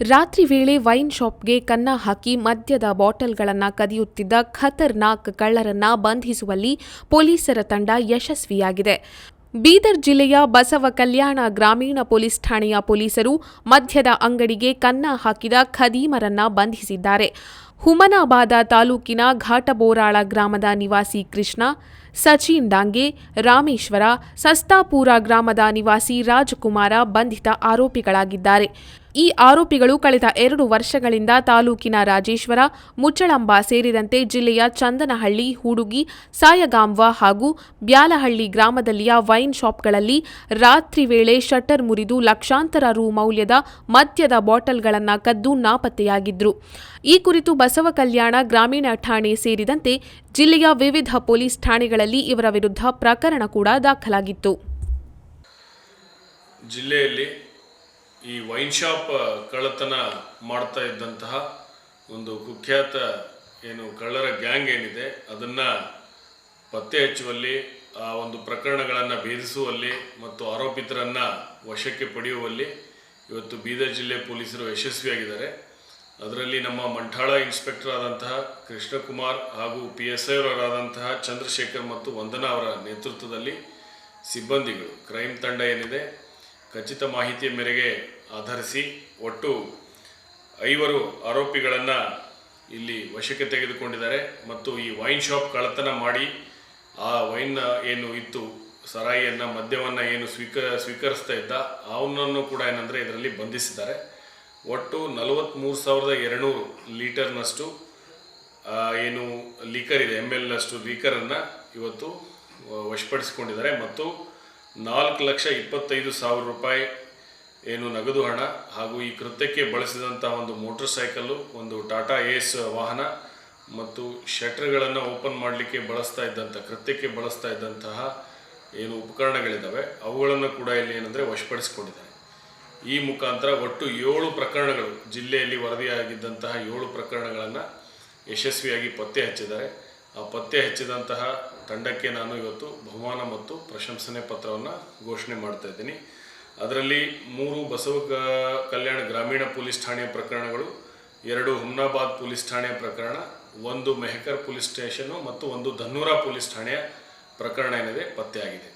ರಾತ್ರಿ ವೇಳೆ ವೈನ್ ಶಾಪ್ಗೆ ಕನ್ನ ಹಾಕಿ ಮದ್ಯದ ಬಾಟಲ್ಗಳನ್ನು ಕದಿಯುತ್ತಿದ್ದ ಖತರ್ನಾಕ್ ಕಳ್ಳರನ್ನ ಬಂಧಿಸುವಲ್ಲಿ ಪೊಲೀಸರ ತಂಡ ಯಶಸ್ವಿಯಾಗಿದೆ. ಬೀದರ್ ಜಿಲ್ಲೆಯ ಬಸವ ಕಲ್ಯಾಣ ಗ್ರಾಮೀಣ ಪೊಲೀಸ್ ಠಾಣೆಯ ಪೊಲೀಸರು ಮದ್ಯದ ಅಂಗಡಿಗೆ ಕನ್ನ ಹಾಕಿದ ಖದೀಮರನ್ನ ಬಂಧಿಸಿದ್ದಾರೆ. ಹುಮನಾಬಾದ ತಾಲೂಕಿನ ಘಾಟಬೋರಾಳ ಗ್ರಾಮದ ನಿವಾಸಿ ಕೃಷ್ಣ, ಸಚಿನ್ ಡಾಂಗೆ, ರಾಮೇಶ್ವರ, ಸಸ್ತಾಪುರ ಗ್ರಾಮದ ನಿವಾಸಿ ರಾಜಕುಮಾರ ಬಂಧಿತ ಆರೋಪಿಗಳಾಗಿದ್ದಾರೆ. ಈ ಆರೋಪಿಗಳು ಕಳೆದ ಎರಡು ವರ್ಷಗಳಿಂದ ತಾಲೂಕಿನ ರಾಜೇಶ್ವರ, ಮುಚ್ಚಳಂಬ ಸೇರಿದಂತೆ ಜಿಲ್ಲೆಯ ಚಂದನಹಳ್ಳಿ, ಹುಡುಗಿ, ಸಾಯಗಾಂವ ಹಾಗೂ ಬ್ಯಾಲಹಳ್ಳಿ ಗ್ರಾಮದಲ್ಲಿಯ ವೈನ್ ಶಾಪ್ಗಳಲ್ಲಿ ರಾತ್ರಿ ವೇಳೆ ಶಟರ್ ಮುರಿದು ಲಕ್ಷಾಂತರ ರು ಮೌಲ್ಯದ ಮದ್ಯದ ಬಾಟಲ್ಗಳನ್ನು ಕದ್ದು ನಾಪತ್ತೆಯಾಗಿದ್ರು. ಈ ಕುರಿತು ಬಸವ ಕಲ್ಯಾಣ ಗ್ರಾಮೀಣ ಠಾಣೆ ಸೇರಿದಂತೆ ಜಿಲ್ಲೆಯ ವಿವಿಧ ಪೊಲೀಸ್ ಠಾಣೆಗಳಲ್ಲಿ ಇವರ ವಿರುದ್ಧ ಪ್ರಕರಣ ಕೂಡ ದಾಖಲಾಗಿತ್ತು. ಜಿಲ್ಲೆಯಲ್ಲಿ ಈ ವೈನ್ ಶಾಪ್ ಕಳ್ಳತನ ಮಾಡ್ತಾ ಇದ್ದಂತಹ ಒಂದು ಕುಖ್ಯಾತ, ಏನು ಕಳ್ಳರ ಗ್ಯಾಂಗ್ ಏನಿದೆ, ಅದನ್ನು ಪತ್ತೆ ಹಚ್ಚುವಲ್ಲಿ, ಆ ಒಂದು ಪ್ರಕರಣಗಳನ್ನು ಭೇದಿಸುವಲ್ಲಿ ಮತ್ತು ಆರೋಪಿತರನ್ನು ವಶಕ್ಕೆ ಪಡೆಯುವಲ್ಲಿ ಇವತ್ತು ಬೀದರ್ ಜಿಲ್ಲೆ ಪೊಲೀಸರು ಯಶಸ್ವಿಯಾಗಿದ್ದಾರೆ. ಅದರಲ್ಲಿ ನಮ್ಮ ಮಂಠಾಳ ಇನ್ಸ್ಪೆಕ್ಟರ್ ಆದಂತಹ ಕೃಷ್ಣಕುಮಾರ್ ಹಾಗೂ ಪಿ ಎಸ್ ಐ ಅವರಾದಂತಹ ಚಂದ್ರಶೇಖರ್ ಮತ್ತು ವಂದನಾ ಅವರ ನೇತೃತ್ವದಲ್ಲಿ ಸಿಬ್ಬಂದಿಗಳು. ಕ್ರೈಮ್ ತಂಡ ಏನಿದೆ ಖಚಿತ ಮಾಹಿತಿಯ ಮೇರೆಗೆ ಆಧರಿಸಿ ಒಟ್ಟು ಐವರು ಆರೋಪಿಗಳನ್ನು ಇಲ್ಲಿ ವಶಕ್ಕೆ ತೆಗೆದುಕೊಂಡಿದ್ದಾರೆ ಮತ್ತು ಈ ವೈನ್ ಶಾಪ್ ಕಳ್ಳತನ ಮಾಡಿ ಆ ವೈನ್ನ ಏನು ಇತ್ತು, ಸರಾಯಿಯನ್ನು, ಮದ್ಯವನ್ನು ಏನು ಸ್ವೀಕ, ಸ್ವೀಕರಿಸ್ತಾ ಇದ್ದ ಅವನನ್ನು ಕೂಡ ಏನಂದರೆ ಇದರಲ್ಲಿ ಬಂಧಿಸಿದ್ದಾರೆ. ಒಟ್ಟು ನಲವತ್ತ್ಮೂರು ಸಾವಿರದ ಎರಡುನೂರು ಲೀಟರ್ನಷ್ಟು ಏನು ಲೀಕರ್ ಇದೆ ಎಂ ಎಲ್ನಷ್ಟು ಲೀಕರನ್ನು ಇವತ್ತು ವಶಪಡಿಸಿಕೊಂಡಿದ್ದಾರೆ ಮತ್ತು ನಾಲ್ಕು ಲಕ್ಷ ಇಪ್ಪತ್ತೈದು ಸಾವಿರ ರೂಪಾಯಿ ಏನು ನಗದು ಹಣ ಹಾಗೂ ಈ ಕೃತ್ಯಕ್ಕೆ ಬಳಸಿದಂಥ ಒಂದು ಮೋಟರ್ ಸೈಕಲ್ಲು, ಒಂದು ಟಾಟಾ ಏಸ್ ವಾಹನ ಮತ್ತು ಶಟ್ರ್ಗಳನ್ನು ಓಪನ್ ಮಾಡಲಿಕ್ಕೆ ಬಳಸ್ತಾ ಇದ್ದಂಥ ಕೃತ್ಯಕ್ಕೆ ಬಳಸ್ತಾ ಇದ್ದಂತಹ ಏನು ಉಪಕರಣಗಳಿದ್ದಾವೆ ಅವುಗಳನ್ನು ಕೂಡ ಇಲ್ಲಿ ಏನಂದರೆ ವಶಪಡಿಸಿಕೊಂಡಿದ್ದಾರೆ. ಈ ಮುಖಾಂತರ ಒಟ್ಟು ಏಳು ಪ್ರಕರಣಗಳು, ಜಿಲ್ಲೆಯಲ್ಲಿ ವರದಿಯಾಗಿದ್ದಂತಹ ಏಳು ಪ್ರಕರಣಗಳನ್ನು ಯಶಸ್ವಿಯಾಗಿ ಪತ್ತೆ ಹಚ್ಚಿದ್ದಾರೆ. ಆ ಪತ್ತೆ ಹಚ್ಚಿದಂತಹ ತಂಡಕ್ಕೆ ನಾನು ಇವತ್ತು ಬಹುಮಾನ ಮತ್ತು ಪ್ರಶಂಸನೆ ಪತ್ರವನ್ನು ಘೋಷಣೆ ಮಾಡ್ತಾ ಇದ್ದೀನಿ. ಅದರಲ್ಲಿ ಮೂರು ಬಸವ ಕಲ್ಯಾಣ ಗ್ರಾಮೀಣ ಪೊಲೀಸ್ ಠಾಣೆಯ ಪ್ರಕರಣಗಳು, ಎರಡು ಹುಮ್ನಾಬಾದ್ ಪೊಲೀಸ್ ಠಾಣೆಯ ಪ್ರಕರಣ, ಒಂದು ಮೆಹಕರ್ ಪೊಲೀಸ್ ಸ್ಟೇಷನು ಮತ್ತು ಒಂದು ಧನ್ನೂರ ಪೊಲೀಸ್ ಠಾಣೆಯ ಪ್ರಕರಣ ಏನಿದೆ ಪತ್ತೆಯಾಗಿದೆ.